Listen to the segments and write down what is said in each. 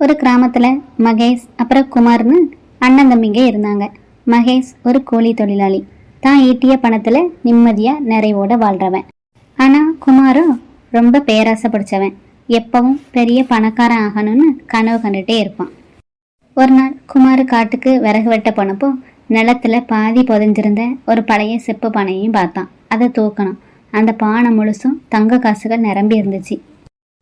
ஒரு கிராமத்தில் மகேஷ் அப்புறம் குமார்னு அண்ணன் தம்பிங்க இருந்தாங்க. மகேஷ் ஒரு கூலி தொழிலாளி. தான் ஈட்டிய பணத்தில் நிம்மதியாக நிறைவோட வாழ்கிறவன் ஆனால் குமாரும் ரொம்ப பேராசை பிடிச்சவன். எப்பவும் பெரிய பணக்காரன் ஆகணும்னு கனவு கண்டுட்டே இருப்பான். ஒரு நாள் குமார் காட்டுக்கு விறகு வெட்ட போனப்போ நிலத்துல பாதி புதைஞ்சிருந்த ஒரு பழைய செப்பு பானையும் பார்த்தான். அதை தூக்கணும். அந்த பானை முழுசும் தங்க காசுகள் நிரம்பி இருந்துச்சு.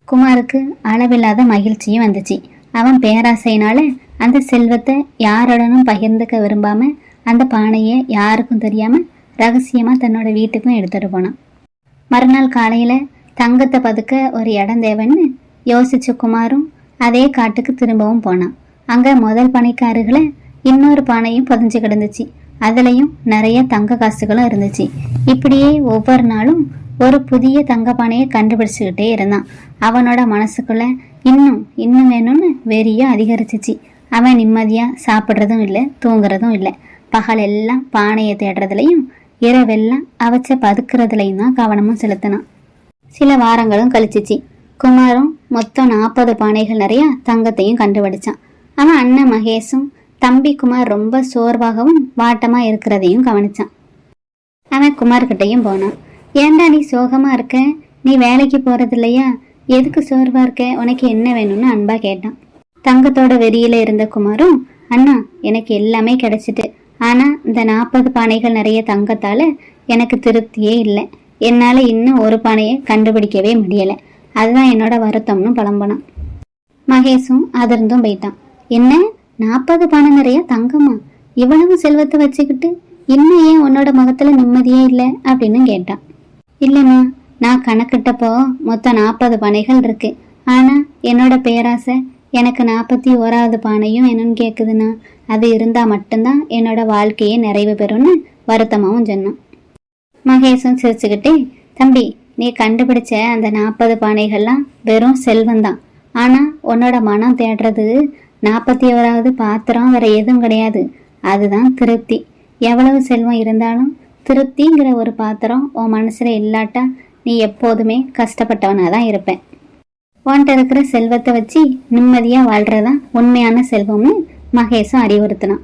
குமாருக்கு அளவில்லாத மகிழ்ச்சியும் வந்துச்சு. அவன் பேராசையினால அந்த செல்வத்தை யாருடனும் பகிர்ந்துக்க விரும்பாம அந்த பானையை யாருக்கும் தெரியாம ரகசியமா தன்னோட வீட்டுக்கும் எடுத்துட்டு போனான். மறுநாள் காலையில தங்கத்தை பதுக்க ஒரு இடம் தேவைன்னு யோசிச்ச குமாரும் அதே காட்டுக்கு திரும்பவும் போனான். அங்க முதல் பானைக்கு இன்னொரு பானையும் புதைஞ்சு கிடந்துச்சு. அதுலயும் நிறைய தங்க காசுகளும் இருந்துச்சு. இப்படியே ஒவ்வொரு நாளும் ஒரு புதிய தங்க பானையை கண்டுபிடிச்சுக்கிட்டே இருந்தான். அவனோட மனசுக்குள்ள இன்னும் இன்னும் வேணும்னு வெறியும் அதிகரிச்சிச்சு. அவன் நிம்மதியாக சாப்பிட்றதும் இல்லை தூங்குறதும் இல்லை. பகல் எல்லாம் பானையை தேடுறதுலையும் இரவெல்லாம் அவச்ச பதுக்குறதுலையும் தான் கவனமும் செலுத்தினான். சில வாரங்களும் கழிச்சிச்சு. குமாரும் மொத்தம் நாற்பது பானைகள் நிறையா தங்கத்தையும் கண்டுபிடிச்சான். அவன் அண்ணன் மகேஷும் தம்பி குமார் ரொம்ப சோர்வாகவும் வாட்டமாக இருக்கிறதையும் கவனிச்சான். அவன் குமார்கிட்டையும் போனான். ஏன்டா நீ சோகமா இருக்க? நீ வேலைக்கு போகிறது இல்லையா எதுக்கு சோர்வா இருக்க? உனக்கு என்ன வேணும்னு அன்பா கேட்டான். தங்கத்தோட வெறியில இருந்த குமாரும் அண்ணா எனக்கு எல்லாமே கிடைச்சிட்டு. ஆனா இந்த நாற்பது பானைகள் நிறைய தங்கத்தால எனக்கு திருப்தியே இல்லை. என்னால இன்னும் ஒரு பானையை கண்டுபிடிக்கவே முடியல. அதுதான் என்னோட வருத்தம்னு புலம்பனான். மகேஷும் அதிர்ந்தும் போயிட்டான். என்ன? நாற்பது பானை நிறைய தங்கமா? இவ்வளவு செல்வத்தை வச்சுக்கிட்டு இன்னும் ஏன் உன்னோட முகத்துல நிம்மதியே இல்லை? அப்படின்னு கேட்டான். இல்லைண்ணா நான் கணக்கிட்டப்போ மொத்தம் நாற்பது பானைகள் இருக்கு. ஆனா என்னோட பேராசை எனக்கு நாற்பத்தி ஓராவது பானையும் என்னன்னு கேட்குதுண்ணா அது இருந்தா மட்டும்தான் என்னோட வாழ்க்கையே நிறைவு பெறும்னு வருத்தமாவும் சொன்னான். மகேஷும் சிரிச்சுக்கிட்டே தம்பி நீ கண்டுபிடிச்ச அந்த நாற்பது பானைகள்லாம் வெறும் செல்வந்தான் ஆனா உன்னோட மனம் தேடுறது நாற்பத்தி ஓராவது பாத்திரம் வேற எதுவும் கிடையாது. அதுதான் திருப்தி. எவ்வளவு செல்வம் இருந்தாலும் திருப்திங்கிற ஒரு பாத்திரம் உன் மனசுல இல்லாட்டா நீ எப்போதுமே கஷ்டப்பட்டவனாக தான் இருப்பேன். உன்ட்ட இருக்கிற செல்வத்தை வச்சு நிம்மதியா வாழ்றதா உண்மையான செல்வம்னு மகேஷும் அறிவுறுத்தினான்.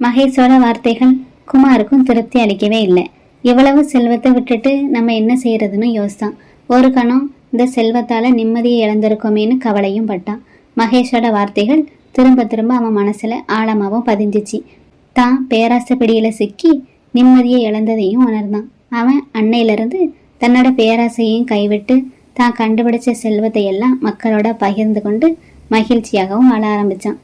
மகேஷோட வார்த்தைகள் குமாருக்கும் திருப்தி அளிக்கவே இல்லை. இவ்வளவு செல்வத்தை விட்டுட்டு நம்ம என்ன செய்யறதுன்னு யோசித்தான். ஒரு கணம் இந்த செல்வத்தால நிம்மதியை இழந்திருக்கோமேன்னு கவலையும் பட்டான். மகேஷோட வார்த்தைகள் திரும்ப திரும்ப அவன் மனசுல ஆழமாவும் பதிஞ்சிச்சு. தான் பேராசை பிடியில சிக்கி நிம்மதியை இழந்ததையும் உணர்ந்தான். அவன் அன்னையிலிருந்து தன்னோட பேராசையையும் கைவிட்டு தான் கண்டுபிடிச்ச செல்வத்தை எல்லாம் மக்களோட பகிர்ந்து கொண்டு மகிழ்ச்சியாகவும் வாழ ஆரம்பிச்சான்.